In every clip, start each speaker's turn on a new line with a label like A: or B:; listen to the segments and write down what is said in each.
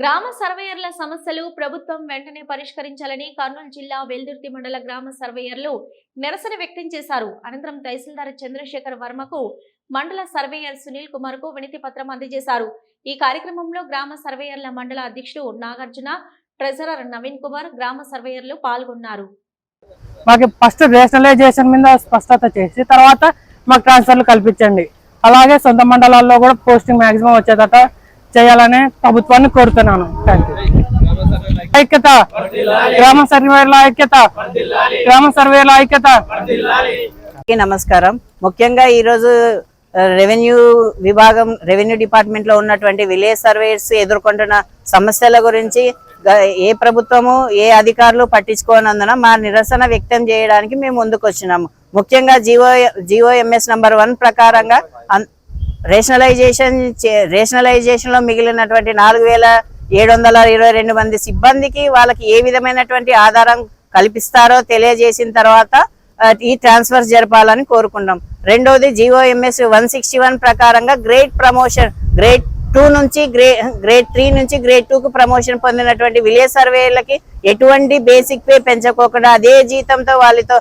A: గ్రామ సర్వేయర్ల సమస్యలు ప్రభుత్వం వెంటనే పరిష్కరించాలని కర్నూలు జిల్లా వెల్దుర్తి మండల గ్రామ సర్వేయర్లు నిరసన వ్యక్తం చేశారు. అనంతరం తహసీల్దార్ చంద్రశేఖర్ వర్మకు మండల సర్వేయర్ సునీల్ కుమార్కు వినతి పత్రం అందజేశారు. ఈ కార్యక్రమంలో గ్రామ సర్వేయర్ల మండల అధ్యక్షుడు నాగార్జున ట్రెజరర్ నవీన్ కుమార్ గ్రామ సర్వేయర్లు పాల్గొన్నారు.
B: మాకు ఫస్ట్ రేషనలైజేషన్ మీద స్పష్టత చేసి తర్వాత మాకు ట్రాన్స్ఫర్లు కల్పించండి. అలాగే సొంత మండలాల్లో కూడా పోస్టింగ్ మాక్సిమం వచ్చేదట చేయాలని ప్రభుత్వాన్ని కోరుతున్నాను. ఐక్యత. గ్రామ సర్వేల ఐక్యత. గ్రామ సర్వేల ఐక్యత.
C: నమస్కారం. ముఖ్యంగా ఈరోజు రెవెన్యూ విభాగం రెవెన్యూ డిపార్ట్మెంట్లో ఉన్నటువంటి విలేజ్ సర్వేస్ ఎదుర్కొంటున్న సమస్యల గురించి ఏ ప్రభుత్వము ఏ అధికారులు పట్టించుకోనందున మా నిరసన వ్యక్తం చేయడానికి మేము ముందుకు వచ్చినాము ముఖ్యంగా జియో ఎంఎస్ నంబర్ వన్ ప్రకారంగా రేషనలైజేషన్ చే- రేషనలైజేషన్లో మిగిలినటువంటి నాలుగు వేల ఏడు వందల ఇరవై రెండు మంది సిబ్బందికి వాళ్ళకి ఏ విధమైనటువంటి ఆధారం కల్పిస్తారో తెలియజేసిన తర్వాత ఈ ట్రాన్స్ఫర్ జరపాలని కోరుకున్నాం రెండోది జిఓఎంఎస్ వన్ సిక్స్టీ వన్ ప్రకారంగా గ్రేడ్ ప్రమోషన్ గ్రేడ్ టూ నుంచి గ్రే గ్రేడ్ త్రీ నుంచి గ్రేడ్ టూ కు ప్రమోషన్ పొందినటువంటి విలేజ్ సర్వేలకి ఎటువంటి బేసిక్ పే పెంచకోకుండా అదే జీతంతో వాళ్ళతో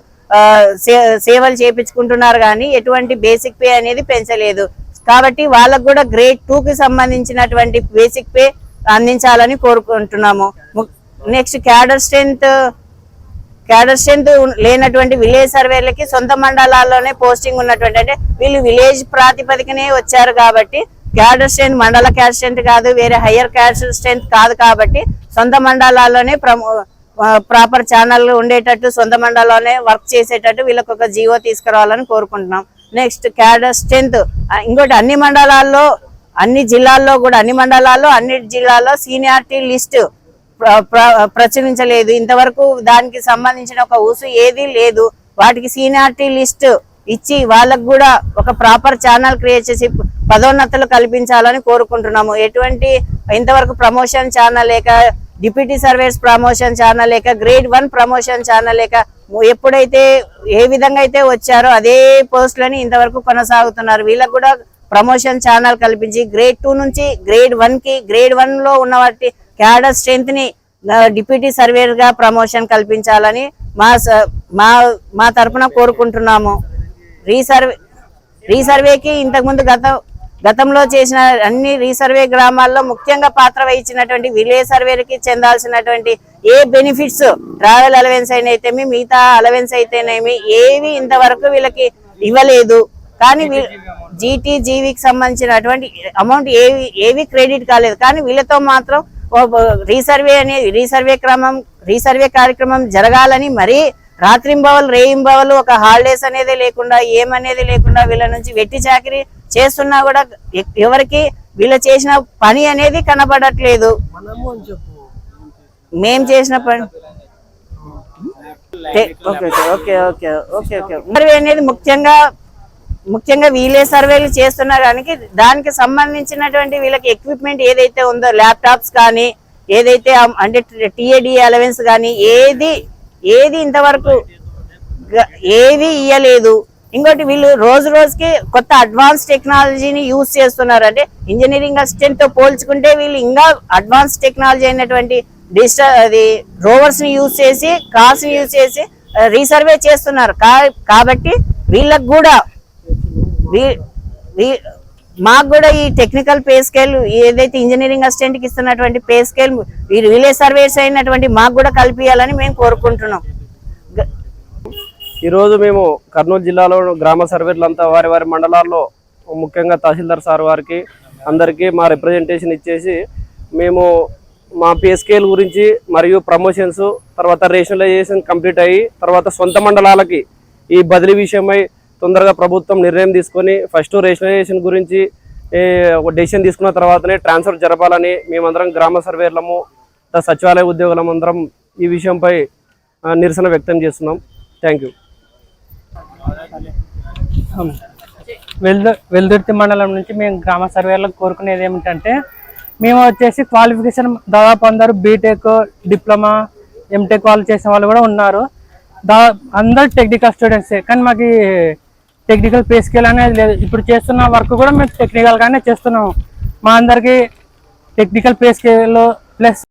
C: సే- సేవలు చేపించుకుంటున్నారు కానీ ఎటువంటి బేసిక్ పే అనేది పెంచలేదు. కాబట్టి వాళ్ళకు కూడా గ్రేడ్ టూ కి సంబంధించినటువంటి బేసిక్ పే అందించాలని కోరుకుంటున్నాము. Next cadre strength cadre strength లేనటువంటి విలేజ్ సర్వేలకి సొంత మండలాల్లోనే పోస్టింగ్ ఉన్నటువంటి అంటే వీళ్ళు విలేజ్ ప్రాతిపదికనే వచ్చారు కాబట్టి క్యాడర్ స్ట్రెంత్ మండల క్యాడర్ స్ట్రెంత్ కాదు వేరే హయ్యర్ క్యాడర్ స్ట్రెంత్ కాదు కాబట్టి సొంత మండలాల్లోనే ప్రాపర్ ఛానల్ ఉండేటట్టు సొంత మండలంలోనే వర్క్ చేసేటట్టు వీళ్ళకి ఒక జీవో తీసుకురావాలని కోరుకుంటున్నాం. నెక్స్ట్ క్యాడర్ స్ట్రెంత్ ఇంకోటి అన్ని మండలాల్లో అన్ని జిల్లాల్లో కూడా అన్ని మండలాల్లో అన్ని జిల్లాల్లో సీనియారిటీ లిస్ట్ ప్ర- ప్రచురించలేదు. ఇంతవరకు దానికి సంబంధించిన ఒక ఊసు ఏది లేదు. వాటికి సీనియారిటీ లిస్ట్ ఇచ్చి వాళ్ళకు కూడా ఒక ప్రాపర్ ఛానల్ క్రియేట్ చేసి పదోన్నతులు కల్పించాలని కోరుకుంటున్నాము. ఎటువంటి ఇంతవరకు ప్రమోషన్ ఛానల్ లేక డిప్యూటీ సర్వేస్ ప్రమోషన్ ఛానల్ లేక గ్రేడ్ వన్ ప్రమోషన్ ఛానల్ లేక ఎప్పుడైతే ఏ విధంగా అయితే వచ్చారో అదే పోస్టులని ఇంతవరకు కొనసాగుతున్నారు. వీళ్ళకు కూడా ప్రమోషన్ ఛానల్ కల్పించి గ్రేడ్ టూ నుంచి గ్రేడ్ వన్కి గ్రేడ్ వన్లో ఉన్న వాటి క్యాడర్ స్ట్రెంత్ని డిప్యూటీ సర్వేర్గా ప్రమోషన్ కల్పించాలని మా స- మా మా తరపున కోరుకుంటున్నాము. రీసర్వే రీసర్వేకి ఇంతకుముందు గత గతంలో చేసిన అన్ని రీసర్వే గ్రామాల్లో ముఖ్యంగా పాత్ర వహించినటువంటి విలేజ్ సర్వేకి చెందాల్సినటువంటి ఏ బెనిఫిట్స్ ట్రావెల్ అలవెన్స్ అయితేమి మిగతా అలవెన్స్ అయితేనేమి ఏవి ఇంతవరకు వీళ్ళకి ఇవ్వలేదు. కానీ జీటీ జీవికి సంబంధించినటువంటి అమౌంట్ ఏవి ఏవి క్రెడిట్ కాలేదు. కానీ వీళ్ళతో మాత్రం రీసర్వే అనేది రీసర్వే క్రమం రీసర్వే కార్యక్రమం జరగాలని మరీ రాత్రింబవలు రేయింబవలు ఒక హాలిడేస్ అనేది లేకుండా ఏమనేది లేకుండా వీళ్ళ నుంచి వెట్టి చాకిరి చేస్తున్నా కూడా ఎవరికి వీళ్ళు చేసిన పని అనేది కనబడట్లేదు. మేం చేసిన పని. Okay okay okay okay okay okay. Survey అనేది ముఖ్యంగా ముఖ్యంగా వీలే సర్వేలు చేస్తున్నారు కానీ దానికి సంబంధించినటువంటి వీళ్ళకి ఎక్విప్మెంట్ ఏదైతే ఉందో ల్యాప్టాప్స్ కానీ ఏదైతే అంటే టిఏడి అలవెన్స్ కానీ ఏది ఏది ఇంతవరకు ఏది ఇయ్యలేదు. ఇంకోటి వీళ్ళు రోజు రోజుకి కొత్త అడ్వాన్స్ టెక్నాలజీని యూజ్ చేస్తున్నారు అంటే ఇంజనీరింగ్ అసిస్టెంట్తో పోల్చుకుంటే వీళ్ళు ఇంకా అడ్వాన్స్ టెక్నాలజీ అయినటువంటి డిజిటల్ అది రోవర్స్ని యూజ్ చేసి కార్స్ని యూజ్ చేసి రీసర్వే చేస్తున్నారు. కా- కాబట్టి వీళ్ళకు కూడా వీ- వీ- మాకు కూడా ఈ టెక్నికల్ పే స్కేల్ ఏదైతే ఇంజనీరింగ్ అసిస్టెంట్కి ఇస్తున్నటువంటి పే స్కేల్ ఈ రిలే సర్వేస్ అయినటువంటి మాకు కూడా కల్పించాలని మేము కోరుకుంటున్నాం.
D: ఈరోజు మేము కర్నూలు జిల్లాలో గ్రామ సర్వేలంతా వారి వారి మండలాల్లో ముఖ్యంగా తహసీల్దార్ సార్ వారికి అందరికీ మా రిప్రజెంటేషన్ ఇచ్చేసి మేము మా పిఎస్కేల్ గురించి మరియు ప్రమోషన్స్ తర్వాత రేషనలైజేషన్ కంప్లీట్ అయ్యి తర్వాత సొంత మండలాలకి ఈ బదిలీ విషయమై తొందరగా ప్రభుత్వం నిర్ణయం తీసుకొని ఫస్ట్ రేషనలైజేషన్ గురించి ఒక డెసిషన్ తీసుకున్న తర్వాతనే ట్రాన్స్ఫర్ జరపాలని మేమందరం గ్రామ సర్వేలము సచివాలయ ఉద్యోగులం అందరం ఈ విషయంపై నిరసన వ్యక్తం చేస్తున్నాం. థ్యాంక్ యూ
B: వెల్దు వెల్దుర్తి మండలం నుంచి మేము గ్రామ సర్వేలకు కోరుకునేది ఏమిటంటే మేము వచ్చేసి క్వాలిఫికేషన్ దాదాపు అందరూ బీటెక్ డిప్లొమా ఎంటెక్ వాళ్ళు చేసిన వాళ్ళు కూడా ఉన్నారు. దా అందరు టెక్నికల్ స్టూడెంట్సే కానీ మాకు టెక్నికల్ పే స్కేల్ అనేది లేదు. ఇప్పుడు చేస్తున్న వర్క్ కూడా మేము టెక్నికల్గానే చేస్తున్నాము. మా అందరికీ టెక్నికల్ పే స్కేల్ ప్లస్